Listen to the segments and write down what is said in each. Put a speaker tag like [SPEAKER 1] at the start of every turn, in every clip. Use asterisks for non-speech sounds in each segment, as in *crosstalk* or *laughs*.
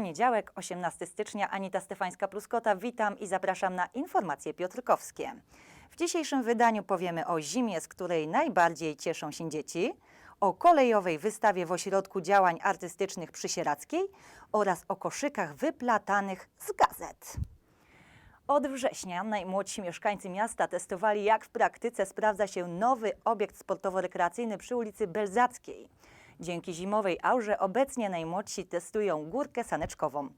[SPEAKER 1] Poniedziałek, 18 stycznia, Anita Stefańska-Pluskota. Witam i zapraszam na informacje piotrkowskie. W dzisiejszym wydaniu powiemy o zimie, z której najbardziej cieszą się dzieci, o kolejowej wystawie w Ośrodku Działań Artystycznych przy Sieradzkiej oraz o koszykach wyplatanych z gazet. Od września najmłodsi mieszkańcy miasta testowali, jak w praktyce sprawdza się nowy obiekt sportowo-rekreacyjny przy ulicy Belzackiej. Dzięki zimowej aurze obecnie najmłodsi testują górkę saneczkową.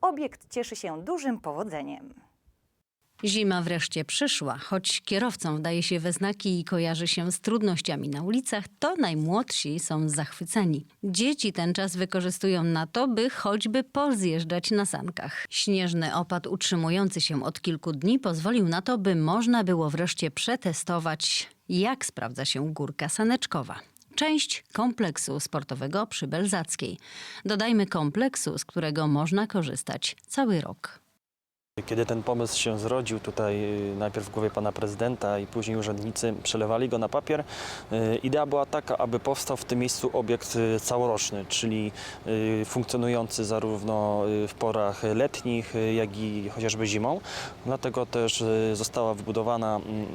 [SPEAKER 1] Obiekt cieszy się dużym powodzeniem.
[SPEAKER 2] Zima wreszcie przyszła, choć kierowcom daje się we znaki i kojarzy się z trudnościami na ulicach, to najmłodsi są zachwyceni. Dzieci ten czas wykorzystują na to, by choćby pozjeżdżać na sankach. Śnieżny opad utrzymujący się od kilku dni pozwolił na to, by można było wreszcie przetestować, jak sprawdza się górka saneczkowa. Część kompleksu sportowego przy Belzackiej. Dodajmy kompleksu, z którego można korzystać cały rok.
[SPEAKER 3] Kiedy ten pomysł się zrodził tutaj y, najpierw w głowie pana prezydenta i później urzędnicy przelewali go na papier, y, idea była taka, aby powstał w tym miejscu obiekt y, całoroczny, czyli funkcjonujący zarówno w porach letnich, jak i chociażby zimą. Dlatego też została wybudowana mm,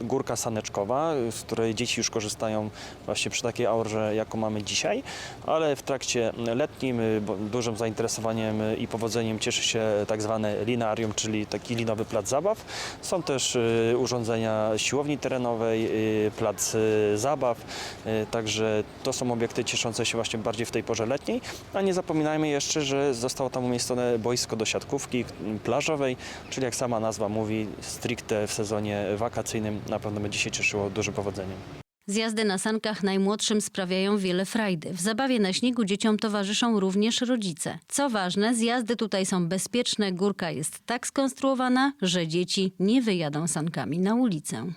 [SPEAKER 3] górka saneczkowa, z której dzieci już korzystają właśnie przy takiej aurze, jaką mamy dzisiaj, ale w trakcie letnim y, dużym zainteresowaniem i powodzeniem cieszy się tak zwane linarium, czyli taki linowy plac zabaw. Są też y, urządzenia siłowni terenowej, y, plac zabaw, także to są obiekty cieszące się właśnie bardziej w tej porze letniej, a nie zapominajmy jeszcze, że zostało tam umiejscowione boisko do siatkówki plażowej, czyli jak sama nazwa mówi, stricte w sezonie wakacyjnym na pewno będzie się cieszyło dużym powodzeniem.
[SPEAKER 2] Zjazdy na sankach najmłodszym sprawiają wiele frajdy. W zabawie na śniegu dzieciom towarzyszą również rodzice. Co ważne, zjazdy tutaj są bezpieczne, górka jest tak skonstruowana, że dzieci nie wyjadą sankami na ulicę.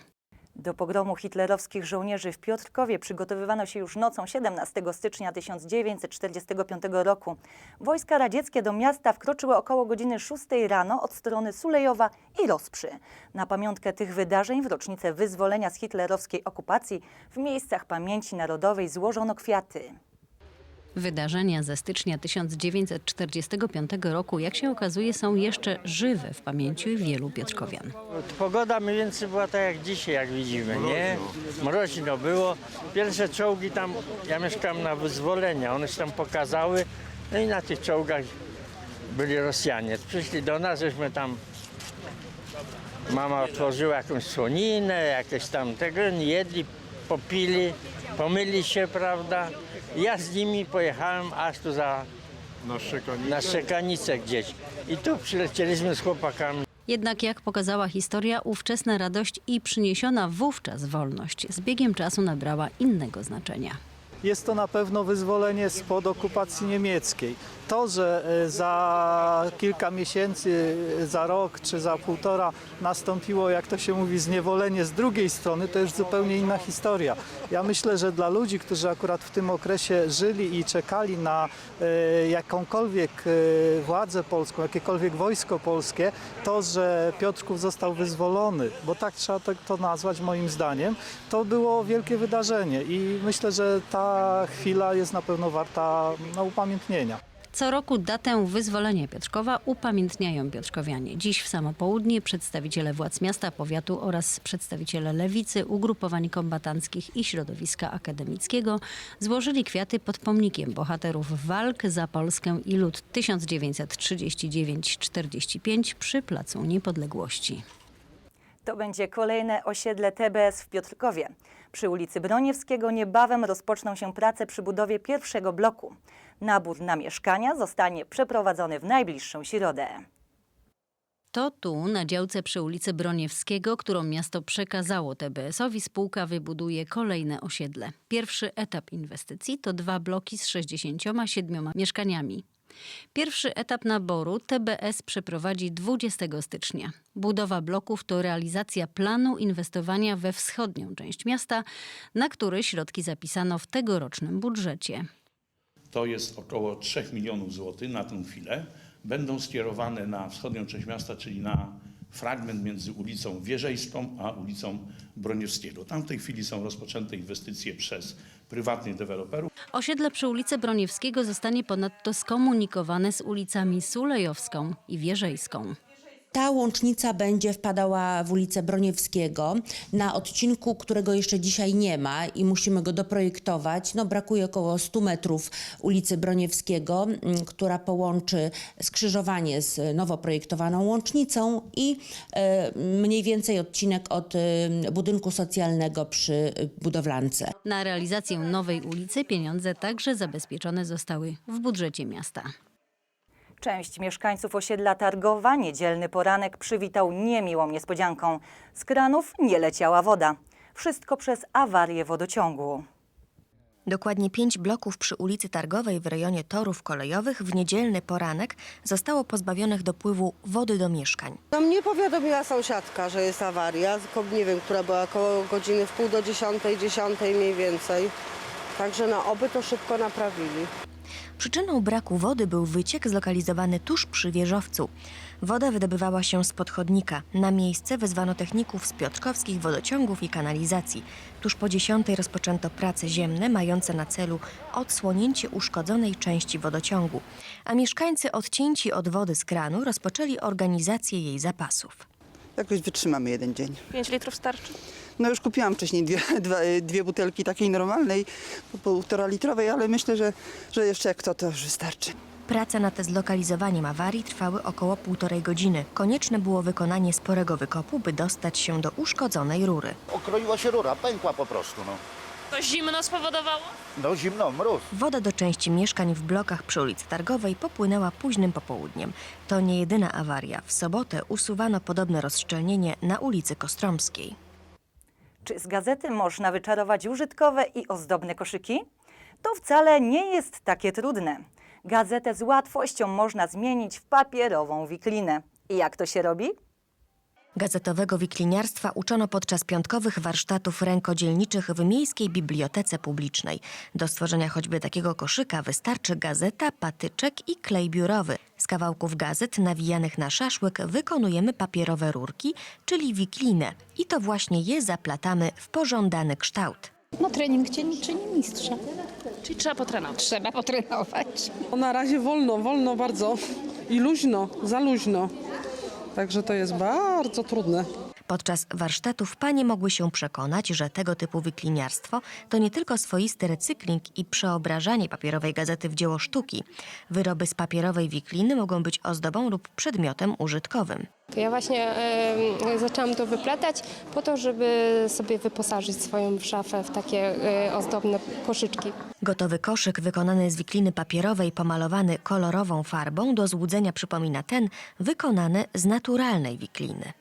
[SPEAKER 1] Do pogromu hitlerowskich żołnierzy w Piotrkowie przygotowywano się już nocą 17 stycznia 1945 roku. Wojska radzieckie do miasta wkroczyły około godziny 6 rano od strony Sulejowa i Rosprzy. Na pamiątkę tych wydarzeń w rocznicę wyzwolenia z hitlerowskiej okupacji w miejscach pamięci narodowej złożono kwiaty.
[SPEAKER 2] Wydarzenia ze stycznia 1945 roku, jak się okazuje, są jeszcze żywe w pamięci wielu piotrkowian.
[SPEAKER 4] Pogoda mniej więcej była tak jak dzisiaj, jak widzimy, nie? Mroźno było. Pierwsze czołgi tam, ja mieszkam na wyzwolenia, one się tam pokazały. No i na tych czołgach byli Rosjanie. Przyszli do nas, żeśmy tam, mama otworzyła jakąś słoninę, jakieś tam tego, jedli, popili, pomyli się, prawda? Ja z nimi pojechałem aż tu za,
[SPEAKER 5] Na Szczekanicę?
[SPEAKER 4] na gdzieś. I tu przylecieliśmy z chłopakami.
[SPEAKER 2] Jednak jak pokazała historia, ówczesna radość i przyniesiona wówczas wolność z biegiem czasu nabrała innego znaczenia.
[SPEAKER 6] Jest to na pewno wyzwolenie spod okupacji niemieckiej. To, że e, za kilka miesięcy, e, za rok czy za półtora nastąpiło, jak to się mówi, zniewolenie z drugiej strony, to już zupełnie inna historia. Ja myślę, że dla ludzi, którzy akurat w tym okresie żyli i czekali na e, jakąkolwiek władzę polską, jakiekolwiek wojsko polskie, to, że Piotrków został wyzwolony, bo tak trzeba to nazwać moim zdaniem, to było wielkie wydarzenie i myślę, że ta chwila jest na pewno warta no, upamiętnienia.
[SPEAKER 2] Co roku datę wyzwolenia Piotrkowa upamiętniają piotrkowianie. Dziś w samo południe przedstawiciele władz miasta, powiatu oraz przedstawiciele lewicy, ugrupowań kombatanckich i środowiska akademickiego złożyli kwiaty pod pomnikiem bohaterów walk za Polskę i lud 1939-45 przy Placu Niepodległości.
[SPEAKER 1] To będzie kolejne osiedle TBS w Piotrkowie. Przy ulicy Broniewskiego niebawem rozpoczną się prace przy budowie pierwszego bloku. Nabór na mieszkania zostanie przeprowadzony w najbliższą środę.
[SPEAKER 2] To tu, na działce przy ulicy Broniewskiego, którą miasto przekazało TBS-owi, spółka wybuduje kolejne osiedle. Pierwszy etap inwestycji to dwa bloki z 67 mieszkaniami. Pierwszy etap naboru TBS przeprowadzi 20 stycznia. Budowa bloków to realizacja planu inwestowania we wschodnią część miasta, na który środki zapisano w tegorocznym budżecie.
[SPEAKER 5] To jest około 3 milionów złotych na tę chwilę. Będą skierowane na wschodnią część miasta, czyli na fragment między ulicą Wieżejską a ulicą Broniewskiego. Tam w tej chwili są rozpoczęte inwestycje przez prywatnych deweloperów.
[SPEAKER 2] Osiedle przy ulicy Broniewskiego zostanie ponadto skomunikowane z ulicami Sulejowską i Wieżejską.
[SPEAKER 7] Ta łącznica będzie wpadała w ulicę Broniewskiego na odcinku, którego jeszcze dzisiaj nie ma i musimy go doprojektować. No, brakuje około 100 metrów ulicy Broniewskiego, mm, która połączy skrzyżowanie z nowo projektowaną łącznicą i e, mniej więcej odcinek od e, budynku socjalnego przy budowlance.
[SPEAKER 2] Na realizację nowej ulicy pieniądze także zabezpieczone zostały w budżecie miasta.
[SPEAKER 1] Część mieszkańców osiedla Targowa niedzielny poranek przywitał niemiłą niespodzianką. Z kranów nie leciała woda. Wszystko przez awarię wodociągu.
[SPEAKER 8] Dokładnie pięć bloków przy ulicy Targowej w rejonie torów kolejowych w niedzielny poranek zostało pozbawionych dopływu wody do mieszkań.
[SPEAKER 9] No mnie powiadomiła sąsiadka, że jest awaria, tylko nie wiem, która była około godziny w pół do dziesiątej, dziesiątej mniej więcej. Także no oby to szybko naprawili.
[SPEAKER 8] Przyczyną braku wody był wyciek zlokalizowany tuż przy wieżowcu. Woda wydobywała się z chodnika. Na miejsce wezwano techników z piotrkowskich wodociągów i kanalizacji. Tuż po dziesiątej rozpoczęto prace ziemne mające na celu odsłonięcie uszkodzonej części wodociągu, a mieszkańcy odcięci od wody z kranu rozpoczęli organizację jej zapasów.
[SPEAKER 10] Jakoś wytrzymamy jeden dzień.
[SPEAKER 11] 5 litrów starczy?
[SPEAKER 10] No już kupiłam wcześniej dwie, *laughs* dwa, dwie butelki takiej normalnej, po półtora litrowej, ale myślę, że, że jeszcze jak to, to już wystarczy.
[SPEAKER 8] Prace nad zlokalizowaniem awarii trwały około półtorej godziny. Konieczne było wykonanie sporego wykopu, by dostać się do uszkodzonej rury.
[SPEAKER 12] Okroiła się rura, pękła po prostu, no.
[SPEAKER 11] To zimno spowodowało?
[SPEAKER 12] No zimno, mróz.
[SPEAKER 8] Woda do części mieszkań w blokach przy ulicy Targowej popłynęła późnym popołudniem. To nie jedyna awaria. W sobotę usuwano podobne rozszczelnienie na ulicy Kostromskiej.
[SPEAKER 1] Czy z gazety można wyczarować użytkowe i ozdobne koszyki? To wcale nie jest takie trudne. Gazetę z łatwością można zmienić w papierową wiklinę. I jak to się robi?
[SPEAKER 8] Gazetowego wikliniarstwa uczono podczas piątkowych warsztatów rękodzielniczych w Miejskiej Bibliotece Publicznej. Do stworzenia choćby takiego koszyka wystarczy gazeta, patyczek i klej biurowy. Z kawałków gazet nawijanych na szaszłyk wykonujemy papierowe rurki, czyli wiklinę. I to właśnie je zaplatamy w pożądany kształt.
[SPEAKER 13] No trening czyni, czyni mistrza.
[SPEAKER 11] Czyli trzeba potrenować.
[SPEAKER 13] Trzeba potrenować.
[SPEAKER 9] Na razie wolno, wolno bardzo i luźno, za luźno. Także to jest bardzo trudne.
[SPEAKER 8] Podczas warsztatów panie mogły się przekonać, że tego typu wykliniarstwo to nie tylko swoisty recykling i przeobrażanie papierowej gazety w dzieło sztuki. Wyroby z papierowej wikliny mogą być ozdobą lub przedmiotem użytkowym.
[SPEAKER 13] Ja właśnie e, zaczęłam to wyplatać po to, żeby sobie wyposażyć swoją szafę w takie e, ozdobne koszyczki.
[SPEAKER 8] Gotowy koszyk wykonany z wikliny papierowej, pomalowany kolorową farbą, do złudzenia przypomina ten wykonany z naturalnej wikliny.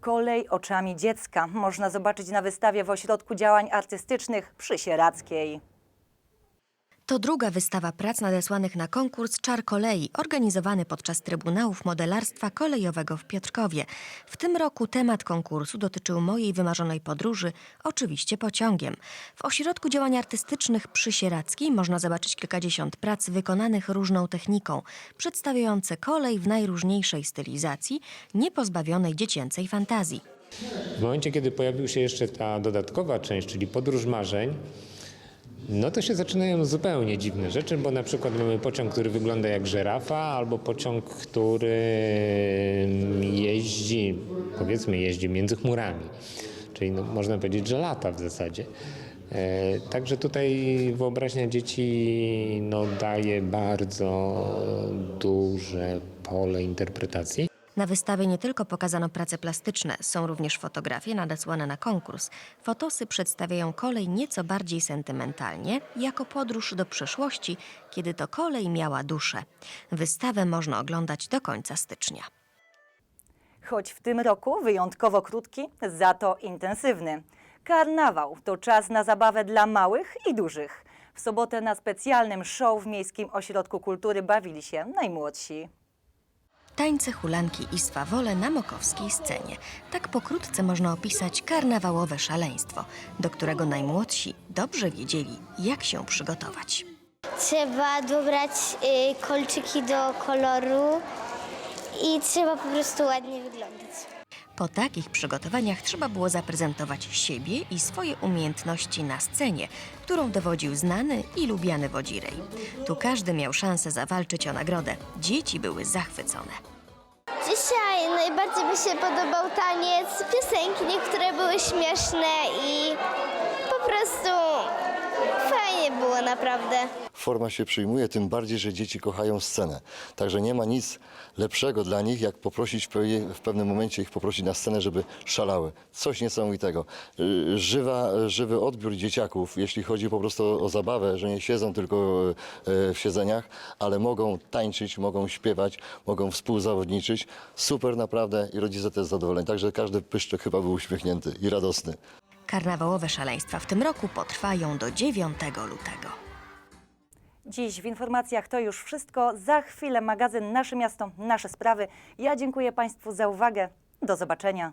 [SPEAKER 1] Kolej oczami dziecka można zobaczyć na wystawie w Ośrodku Działań Artystycznych przy Sieradzkiej.
[SPEAKER 8] To druga wystawa prac nadesłanych na konkurs Czar Kolei, organizowany podczas Trybunałów Modelarstwa Kolejowego w Piotrkowie. W tym roku temat konkursu dotyczył mojej wymarzonej podróży, oczywiście pociągiem. W Ośrodku Działań Artystycznych przy Sieradzkiej można zobaczyć kilkadziesiąt prac wykonanych różną techniką, przedstawiające kolej w najróżniejszej stylizacji, niepozbawionej dziecięcej fantazji.
[SPEAKER 14] W momencie, kiedy pojawiła się jeszcze ta dodatkowa część, czyli podróż marzeń, no to się zaczynają zupełnie dziwne rzeczy, bo na przykład mamy pociąg, który wygląda jak żerafa, albo pociąg, który jeździ, powiedzmy, jeździ między chmurami. Czyli no, można powiedzieć, że lata w zasadzie. E, Także tutaj wyobraźnia dzieci no, daje bardzo duże pole interpretacji.
[SPEAKER 8] Na wystawie nie tylko pokazano prace plastyczne, są również fotografie nadesłane na konkurs. Fotosy przedstawiają kolej nieco bardziej sentymentalnie, jako podróż do przeszłości, kiedy to kolej miała duszę. Wystawę można oglądać do końca stycznia.
[SPEAKER 1] Choć w tym roku wyjątkowo krótki, za to intensywny. Karnawał to czas na zabawę dla małych i dużych. W sobotę na specjalnym show w Miejskim Ośrodku Kultury bawili się najmłodsi.
[SPEAKER 8] Tańce, hulanki i swawole na mokowskiej scenie. Tak pokrótce można opisać karnawałowe szaleństwo, do którego najmłodsi dobrze wiedzieli, jak się przygotować.
[SPEAKER 15] Trzeba dobrać y, kolczyki do koloru i trzeba po prostu ładnie wyglądać.
[SPEAKER 8] Po takich przygotowaniach trzeba było zaprezentować siebie i swoje umiejętności na scenie, którą dowodził znany i lubiany wodzirej. Tu każdy miał szansę zawalczyć o nagrodę. Dzieci były zachwycone.
[SPEAKER 15] Dzisiaj najbardziej mi się podobał taniec, piosenki niektóre były śmieszne i po prostu fajnie naprawdę.
[SPEAKER 16] Forma się przyjmuje, tym bardziej, że dzieci kochają scenę. Także nie ma nic lepszego dla nich, jak poprosić w pewnym momencie ich poprosić na scenę, żeby szalały. Coś niesamowitego. Y, Żywa, żywy odbiór dzieciaków, jeśli chodzi po prostu o, zabawę, że nie siedzą tylko y, w siedzeniach, ale mogą tańczyć, mogą śpiewać, mogą współzawodniczyć. Super naprawdę i rodzice też zadowoleni. Także każdy pyszczek chyba był uśmiechnięty i radosny.
[SPEAKER 8] Karnawałowe szaleństwa w tym roku potrwają do 9 lutego.
[SPEAKER 1] Dziś w informacjach to już wszystko. Za chwilę magazyn Nasze Miasto, Nasze Sprawy. Ja dziękuję Państwu za uwagę. Do zobaczenia.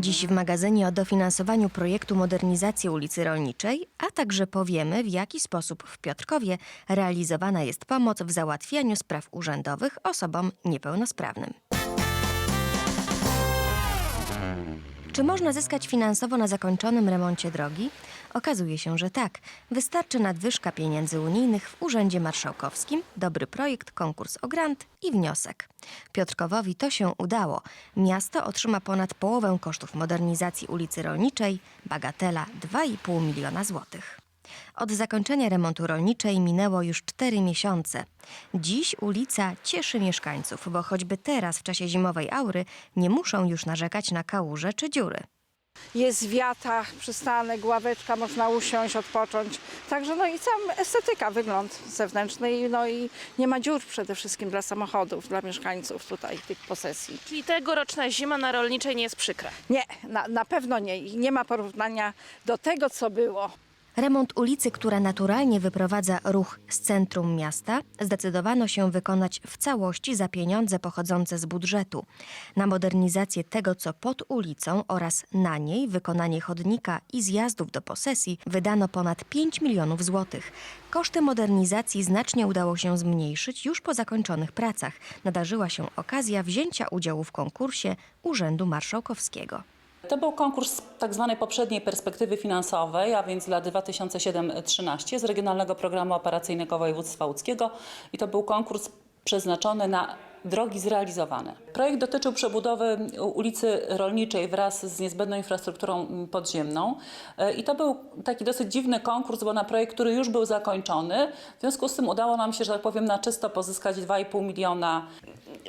[SPEAKER 8] Dziś w magazynie o dofinansowaniu projektu modernizacji ulicy Rolniczej, a także powiemy, w jaki sposób w Piotrkowie realizowana jest pomoc w załatwianiu spraw urzędowych osobom niepełnosprawnym. Czy można zyskać finansowo na zakończonym remoncie drogi? Okazuje się, że tak. Wystarczy nadwyżka pieniędzy unijnych w Urzędzie Marszałkowskim, dobry projekt, konkurs o grant i wniosek. Piotrkowowi to się udało. Miasto otrzyma ponad połowę kosztów modernizacji ulicy Rolniczej, bagatela 2,5 miliona złotych. Od zakończenia remontu rolniczej minęło już 4 miesiące. Dziś ulica cieszy mieszkańców, bo choćby teraz w czasie zimowej aury nie muszą już narzekać na kałuże czy dziury.
[SPEAKER 17] Jest wiata, przystanek, ławeczka, można usiąść, odpocząć. Także no i cała estetyka, wygląd zewnętrzny no i nie ma dziur przede wszystkim dla samochodów, dla mieszkańców tutaj tych posesji.
[SPEAKER 11] Czyli tegoroczna zima na rolniczej nie jest przykra.
[SPEAKER 17] Nie, na, na pewno nie i nie ma porównania do tego, co było.
[SPEAKER 8] Remont ulicy, która naturalnie wyprowadza ruch z centrum miasta, zdecydowano się wykonać w całości za pieniądze pochodzące z budżetu. Na modernizację tego, co pod ulicą oraz na niej wykonanie chodnika i zjazdów do posesji wydano ponad 5 milionów złotych. Koszty modernizacji znacznie udało się zmniejszyć już po zakończonych pracach. Nadarzyła się okazja wzięcia udziału w konkursie Urzędu Marszałkowskiego.
[SPEAKER 18] To był konkurs tak zwanej poprzedniej perspektywy finansowej, a więc dla 2007-13 z Regionalnego Programu Operacyjnego Województwa Łódzkiego. I to był konkurs przeznaczony na drogi zrealizowane. Projekt dotyczył przebudowy ulicy Rolniczej wraz z niezbędną infrastrukturą podziemną E, i to był taki dosyć dziwny konkurs, bo na projekt, który już był zakończony, w związku z tym udało nam się, że tak powiem, na czysto pozyskać 2,5 miliona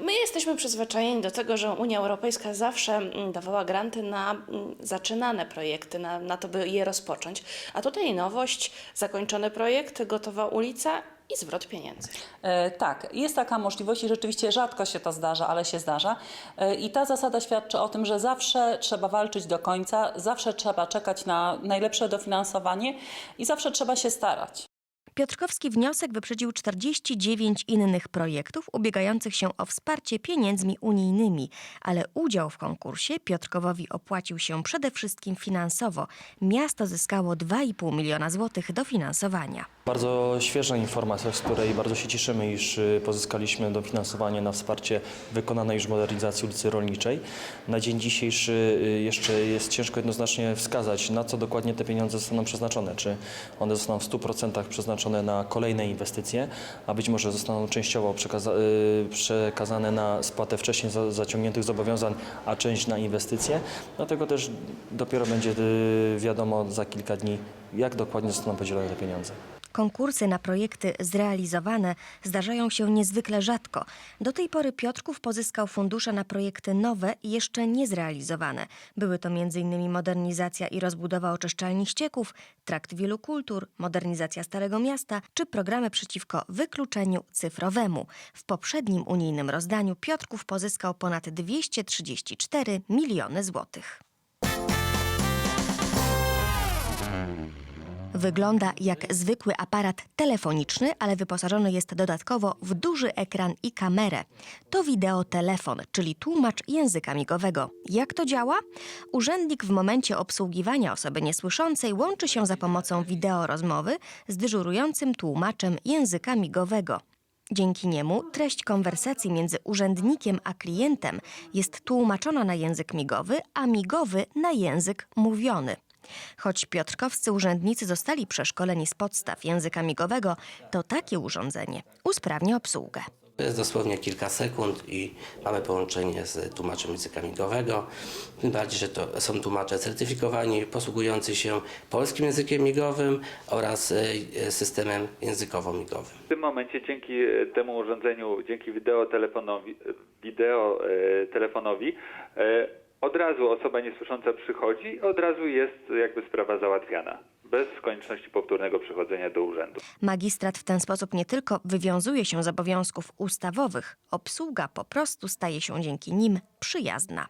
[SPEAKER 11] My jesteśmy przyzwyczajeni do tego, że Unia Europejska zawsze mm, dawała granty na mm, zaczynane projekty, na, na to, by je rozpocząć. A tutaj nowość, zakończony projekt, gotowa ulica i zwrot pieniędzy.
[SPEAKER 18] E, tak, jest taka możliwość i rzeczywiście rzadko się to zdarza, ale się zdarza. E, I ta zasada świadczy o tym, że zawsze trzeba walczyć do końca, zawsze trzeba czekać na najlepsze dofinansowanie i zawsze trzeba się starać.
[SPEAKER 8] Piotrkowski wniosek wyprzedził 49 innych projektów ubiegających się o wsparcie pieniędzmi unijnymi, ale udział w konkursie Piotrkowowi opłacił się przede wszystkim finansowo. Miasto zyskało 2,5 miliona złotych dofinansowania.
[SPEAKER 3] Bardzo świeża informacja, z której bardzo się cieszymy, iż y, pozyskaliśmy dofinansowanie na wsparcie wykonanej już modernizacji ulicy Rolniczej. Na dzień dzisiejszy y, jeszcze jest ciężko jednoznacznie wskazać, na co dokładnie te pieniądze zostaną przeznaczone. Czy one zostaną w 100% przeznaczone na kolejne inwestycje, a być może zostaną częściowo przekaza y, przekazane na spłatę wcześniej za zaciągniętych zobowiązań, a część na inwestycje. Dlatego też dopiero będzie y, wiadomo za kilka dni, jak dokładnie zostaną podzielone te pieniądze.
[SPEAKER 8] Konkursy na projekty zrealizowane zdarzają się niezwykle rzadko. Do tej pory Piotrków pozyskał fundusze na projekty nowe i jeszcze niezrealizowane. Były to m.in. modernizacja i rozbudowa oczyszczalni ścieków, trakt wielu kultur, modernizacja Starego Miasta czy programy przeciwko wykluczeniu cyfrowemu. W poprzednim unijnym rozdaniu Piotrków pozyskał ponad 234 miliony złotych. Wygląda jak zwykły aparat telefoniczny, ale wyposażony jest dodatkowo w duży ekran i kamerę. To wideotelefon, czyli tłumacz języka migowego. Jak to działa? Urzędnik w momencie obsługiwania osoby niesłyszącej łączy się za pomocą wideorozmowy z dyżurującym tłumaczem języka migowego. Dzięki niemu treść konwersacji między urzędnikiem a klientem jest tłumaczona na język migowy, a migowy na język mówiony. Choć piotrkowscy urzędnicy zostali przeszkoleni z podstaw języka migowego, to takie urządzenie usprawnia obsługę.
[SPEAKER 19] To jest dosłownie kilka sekund i mamy połączenie z tłumaczem języka migowego. Tym bardziej, że to są tłumacze certyfikowani, posługujący się polskim językiem migowym oraz e, systemem językowo-migowym.
[SPEAKER 20] W tym momencie dzięki e, temu urządzeniu, dzięki wideotelefonowi, wideo, e, telefonowi, e, od razu osoba niesłysząca przychodzi od razu jest jakby sprawa załatwiana. Bez konieczności powtórnego przychodzenia do urzędu.
[SPEAKER 8] Magistrat w ten sposób nie tylko wywiązuje się z obowiązków ustawowych, obsługa po prostu staje się dzięki nim przyjazna.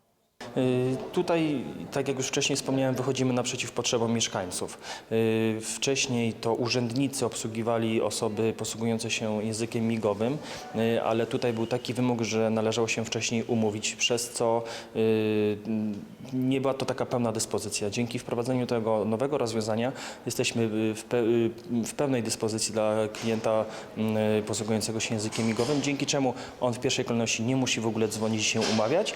[SPEAKER 3] Y, Tutaj, tak jak już wcześniej wspomniałem, wychodzimy naprzeciw potrzebom mieszkańców. Y, Wcześniej to urzędnicy obsługiwali osoby posługujące się językiem migowym, y, ale tutaj był taki wymóg, że należało się wcześniej umówić, przez co nie była to taka pełna dyspozycja. Dzięki wprowadzeniu tego nowego rozwiązania jesteśmy w, pe, w pełnej dyspozycji dla klienta posługującego się językiem migowym, dzięki czemu on w pierwszej kolejności nie musi w ogóle dzwonić się umawiać.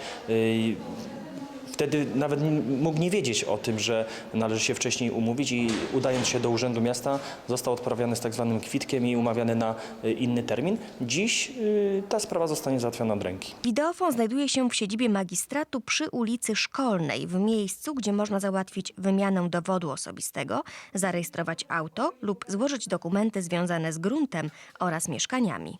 [SPEAKER 3] Wtedy nawet mógł nie wiedzieć o tym, że należy się wcześniej umówić i udając się do Urzędu Miasta został odprawiany z tak zwanym kwitkiem i umawiany na y, inny termin. Dziś y, ta sprawa zostanie załatwiona od ręki.
[SPEAKER 8] Wideofon znajduje się w siedzibie magistratu przy ulicy Szkolnej, w miejscu, gdzie można załatwić wymianę dowodu osobistego, zarejestrować auto lub złożyć dokumenty związane z gruntem oraz mieszkaniami.